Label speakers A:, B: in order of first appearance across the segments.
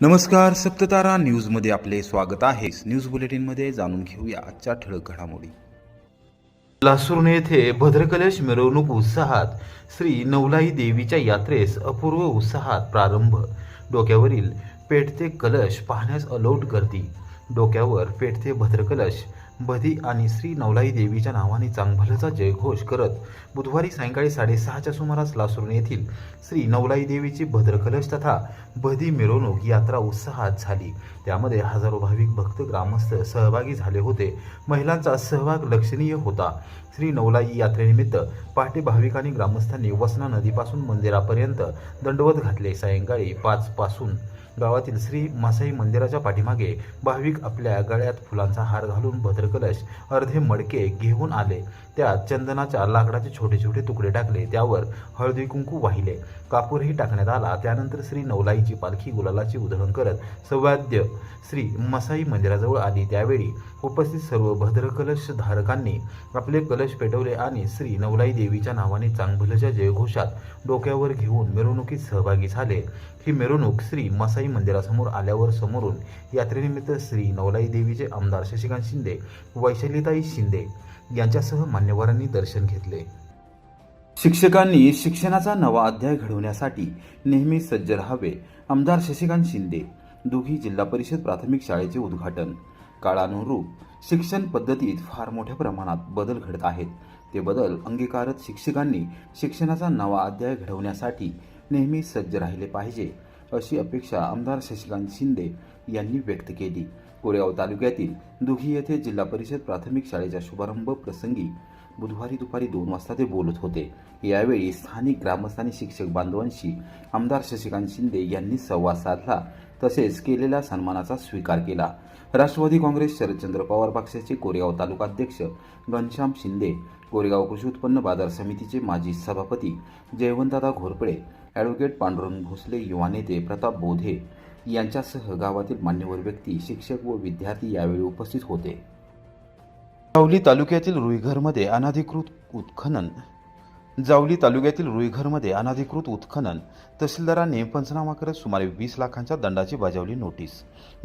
A: नमस्कार सप्ततारा न्यूजमध्ये आपले स्वागत आहे. न्यूज बुलेटिनमध्ये जाणून घेऊया आजच्या ठळक घडामोडी.
B: लासूर्ण येथे भद्रकलश मिरवणूक उत्साहात श्री नवलाई देवीच्या यात्रेस अपूर्व उत्साहात प्रारंभ. डोक्यावरील पेटते कलश पाहण्यास अलोट गर्दी. डोक्यावर पेटते भद्रकलश बधी आणि श्री नवलाई देवीच्या नावाने चांगभलचा जयघोष करत बुधवारी सायंकाळी साडेसहाच्या सुमारास लासूर्ण येथील श्री नवलाई देवीची भद्रकलश तथा बधी मिरवणूक यात्रा उत्साहात झाली. त्यामध्ये हजारो भाविक भक्त ग्रामस्थ सहभागी झाले होते. महिलांचा सहभाग लक्षणीय होता. श्री नवलाई यात्रेनिमित्त पहाटे भाविकांनी ग्रामस्थांनी वसना नदीपासून मंदिरापर्यंत दंडवत घातले. सायंकाळी पाचपासून गावातील श्री मासाई मंदिराच्या पाठीमागे भाविक आपल्या गळ्यात फुलांचा हार घालून भद्र भद्रकलश अर्धे मडके घेऊन आले. त्यात चंदनाच्या लाकडाचे छोटे छोटे तुकडे टाकले. त्यावर हळदी कुंकू वाहिले. कापूरही टाकण्यात आला. त्यानंतर श्री नवलाईची पालखी गुलालाची उधळण करत सौवाद्य श्री मसाई मंदिराजवळ आली. त्यावेळी उपस्थित सर्व भद्रकलश धारकांनी आपले कलश पेटवले आणि श्री नवलाई देवीच्या नावाने चांगभलच्या जयघोषात डोक्यावर घेऊन मिरवणुकीत सहभागी झाले. ही मिरवणूक श्री मसाई मंदिरासमोर आल्यावर समोरून यात्रेनिमित्त श्री नवलाई देवीचे आमदार शशिकांत शिंदे वैशालीताई शिंदे यांच्यासह मान्यवरांनी दर्शन घेतले.
A: शिक्षकांनी शिक्षणाचा नवा अध्याय घडवण्यासाठी नेहमी सज्ज राहावे आमदार शशिकांत शिंदे दोघी जिल्हा परिषद प्राथमिक शाळेचे उद्घाटन. काळानुरूप शिक्षण पद्धतीत फार मोठ्या प्रमाणात बदल घडत आहेत. ते बदल अंगीकारत शिक्षकांनी शिक्षणाचा नवा अध्याय घडवण्यासाठी नेहमी सज्ज राहिले पाहिजे अशी अपेक्षा आमदार शशिकांत शिंदे यांनी व्यक्त केली. कोरेगाव तालुक्यातील दुघी येथे जिल्हा परिषद प्राथमिक शाळेच्या शुभारंभ प्रसंगी बुधवारी दुपारी दोन वाजता ते बोलत होते. यावेळी स्थानिक ग्रामस्थानी शिक्षक बांधवांशी आमदार शशिकांत शिंदे यांनी संवाद साधला. तसेच केलेल्या सन्मानाचा स्वीकार केला. राष्ट्रवादी काँग्रेस शरदचंद्र पवार पक्षाचे कोरेगाव तालुका अध्यक्ष घनश्याम शिंदे कोरेगाव कृषी उत्पन्न बाजार समितीचे माजी सभापती जयवंतदादा घोरपडे ॲडव्होकेट पांडुरंग भोसले युवा नेते प्रताप बोधे यांच्यासह गावातील मान्यवर व्यक्ती शिक्षक व विद्यार्थी यावेळी उपस्थित होते. सावली तालुक्यातील रुईघरमध्ये अनधिकृत उत्खनन जावली तालुक्यातील रुईघरमध्ये अनधिकृत उत्खनन तहसीलदारांनी पंचनामा करत सुमारे वीस लाखांच्या दंडाची बजावली नोटीस.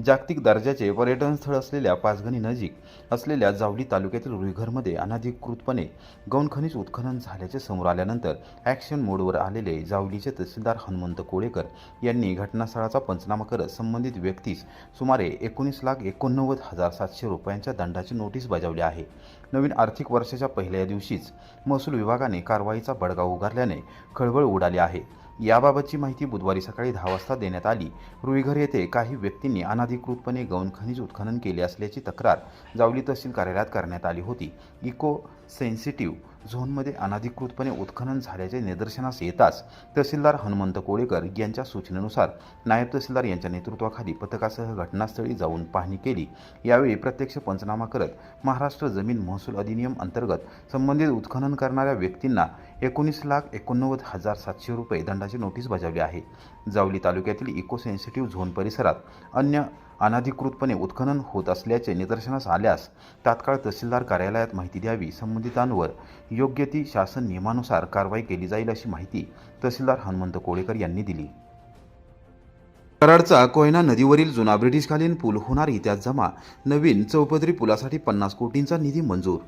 A: जागतिक दर्जाचे पर्यटन स्थळ असलेल्या पाचगणी नजीक असलेल्या जावली तालुक्यातील रुईघरमध्ये अनधिकृतपणे गौणखनिज उत्खनन झाल्याचे समोर आल्यानंतर ॲक्शन मोडवर आलेले जावलीचे तहसीलदार हनुमंत कोळेकर यांनी घटनास्थळाचा पंचनामा करत संबंधित व्यक्तीस सुमारे एकोणीस लाख एकोणनव्वद हजार सातशे रुपयांच्या दंडाची नोटीस बजावली आहे. नवीन आर्थिक वर्षाच्या पहिल्या दिवशीच महसूल विभागाने कारवाईचा बडगा उगारल्याने खळबळ उडाली आहे. याबाबतची माहिती बुधवारी सकाळी दहा वाजता देण्यात आली. रुईघर येथे काही व्यक्तींनी अनाधिकृतपणे गौण खनिज उत्खनन केले असल्याची तक्रार जावली तहसील कार्यालयात करण्यात आली होती. इको सेन्सिटिव्ह झोनमध्ये अनाधिकृतपणे उत्खनन झाल्याचे निदर्शनास येताच तहसीलदार हनुमंत कोळेकर यांच्या सूचनेनुसार नायब तहसीलदार यांच्या नेतृत्वाखाली पथकासह घटनास्थळी जाऊन पाहणी केली. यावेळी प्रत्यक्ष पंचनामा करत महाराष्ट्र जमीन महसूल अधिनियम अंतर्गत संबंधित उत्खनन करणाऱ्या व्यक्तींना एकोणीस लाख एकोणनव्वद हजार सातशे रुपये दंडाची नोटीस बजावली आहे. जावली तालुक्यातील इको सेन्सिटिव्ह झोन परिसरात अन्य अनधिकृतपणे उत्खनन होत असल्याचे निदर्शनास आल्यास तात्काळ तहसीलदार कार्यालयात माहिती द्यावी. संबंधितांवर योग्य ती शासन नियमानुसार कारवाई केली जाईल अशी माहिती तहसीलदार हनुमंत कोळेकर यांनी दिली. कराडचा कोयना नदीवरील जुना ब्रिटिशकालीन पूल होणार इतिहास जमा. नवीन चौपदरी पुलासाठी पन्नास कोटींचा निधी मंजूर.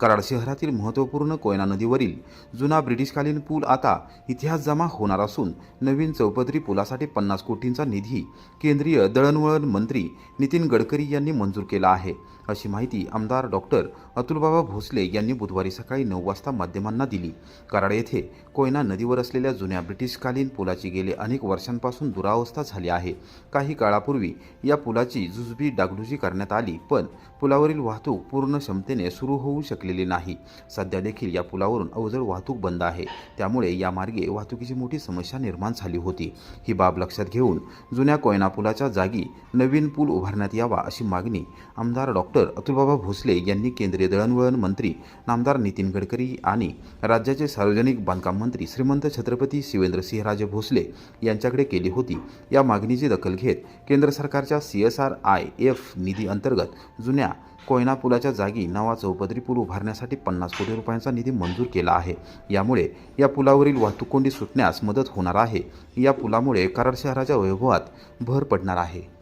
A: कराड शहरातील महत्त्वपूर्ण कोयना नदीवरील जुना ब्रिटिशकालीन पूल आता इतिहास जमा होणार असून नवीन चौपदरी पुलासाठी पन्नास कोटींचा निधी केंद्रीय दळणवळण मंत्री नितीन गडकरी यांनी मंजूर केला आहे. अशी माहिती आमदार डॉक्टर अतुलबाबा भोसले यांनी बुधवारी सकाळी नऊ वाजता माध्यमांना दिली. कराड येथे कोयना नदीवर असलेल्या जुन्या ब्रिटिशकालीन पुलाची गेले अनेक वर्षांपासून दुरावस्था झाली आहे. आहे. काही काळापूर्वी या पुलाची जुजबी डागडुजी करण्यात आली पण पुलावरील वाहतूक पूर्ण क्षमतेने सुरू होऊ शकलेली नाही. सध्या देखील या पुलावरून अवजड वाहतूक बंद आहे. त्यामुळे या मार्गे वाहतुकीची मोठी समस्या निर्माण झाली होती. ही बाब लक्षात घेऊन जुन्या कोयना पुलाच्या जागी नवीन पूल उभारण्यात यावा अशी मागणी आमदार डॉक्टर अतुलबाबा भोसले यांनी केंद्रीय दळणवळण मंत्री नामदार नितीन गडकरी आणि राज्याचे सार्वजनिक बांधकाम मंत्री श्रीमंत छत्रपती शिवेंद्रसिंहराजे भोसले यांच्याकडे केली होती. या मागणीची दखल घेत केंद्र सरकारच्या C S R I F निधी अंतर्गत जुन्या कोयना पुलाच्या जागी नवा चौपदरी पूल उभारण्यासाठी पन्नास कोटी रुपयांचा निधी मंजूर केला आहे. यामुळे या पुलावरील वाहतूक कोंडी सुटण्यास मदत होणार आहे. या पुलामुळे कराड शहराच्या वैभवात भर पडणार आहे.